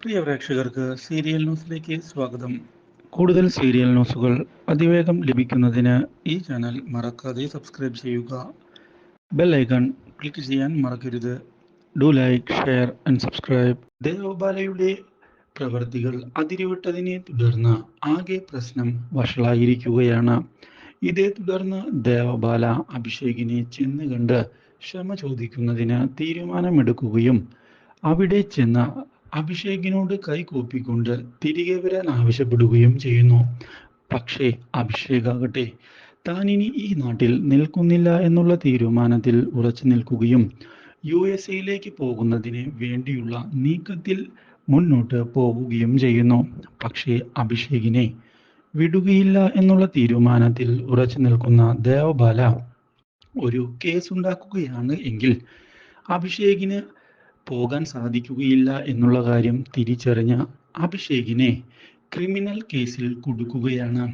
പ്രിയ പ്രേക്ഷകർക്ക് സീരിയൽ ന്യൂസിലേക്ക് സ്വാഗതം. കൂടുതൽ സീരിയൽ ന്യൂസുകൾ അതിവേഗം ലഭിക്കുന്നതിന് ഈ ചാനൽ മറക്കാതെ സബ്സ്ക്രൈബ് ചെയ്യുക. ബെൽ ഐക്കൺ ക്ലിക്ക് ചെയ്യാൻ മറക്കരുത്. Do like share and subscribe. ദേവബാലയുടെ പ്രവൃത്തികൾ അതിരുവിട്ടതിനെ തുടർന്ന് ആകെ പ്രശ്നം വഷളായിരിക്കുകയാണ്. ഇതേ തുടർന്ന് ദേവബാല അഭിഷേകിനെ ചെന്ന് കണ്ട് ക്ഷമ ചോദിക്കുന്നതിന് തീരുമാനമെടുക്കുകയും അവിടെ ചെന്ന് അഭിഷേകിനോട് കൈകൂപ്പിക്കൊണ്ട് തിരികെ വരാൻ ആവശ്യപ്പെടുകയും ചെയ്യുന്നു. പക്ഷേ അഭിഷേകാകട്ടെ താനിനി ഈ നാട്ടിൽ നിൽക്കുന്നില്ല എന്നുള്ള തീരുമാനത്തിൽ ഉറച്ചു നിൽക്കുകയും യു എസ് എയിലേക്ക് പോകുന്നതിന് വേണ്ടിയുള്ള നീക്കത്തിൽ മുന്നോട്ട് പോവുകയും ചെയ്യുന്നു. പക്ഷേ അഭിഷേകിനെ വിടുകയില്ല എന്നുള്ള തീരുമാനത്തിൽ ഉറച്ചു നിൽക്കുന്ന ദേവബാല ഒരു കേസ് ഉണ്ടാക്കുകയാണ് എങ്കിൽ അഭിഷേകിന് പോകാൻ സാധിക്കുകയില്ല എന്നുള്ള കാര്യം തിരിച്ചറിഞ്ഞ അഭിഷേകിനെ ക്രിമിനൽ കേസിൽ കുടുക്കുകയാണ്.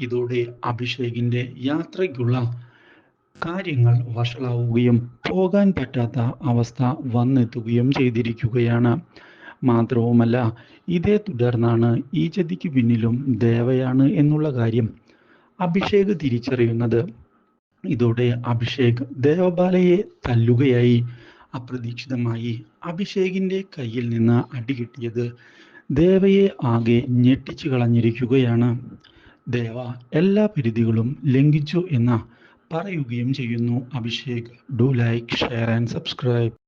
ഇതോടെ അഭിഷേകിന്റെ യാത്രയ്ക്കുള്ള കാര്യങ്ങൾ വഷളാവുകയും പോകാൻ പറ്റാത്ത അവസ്ഥ വന്നെത്തുകയും ചെയ്തിരിക്കുകയാണ്. മാത്രവുമല്ല ഇതേ തുടർന്നാണ് ഈ ചതിക്ക് പിന്നിലും ദേവയാണ് എന്നുള്ള കാര്യം അഭിഷേക് തിരിച്ചറിയുന്നത്. ഇതോടെ അഭിഷേക് ദേവബാലയെ തല്ലുകയായി. അപ്രതീക്ഷിതമായി അഭിഷേകിന്റെ കയ്യിൽ നിന്ന് അടികിട്ടിയത് ദേവയെ ആകെ ഞെട്ടിച്ചു കളഞ്ഞിരിക്കുകയാണ്. ദേവ എല്ലാ പരിധികളും ലംഘിച്ചു എന്ന പറയുകയും ചെയ്യുന്നു Abhishek. Do like share and subscribe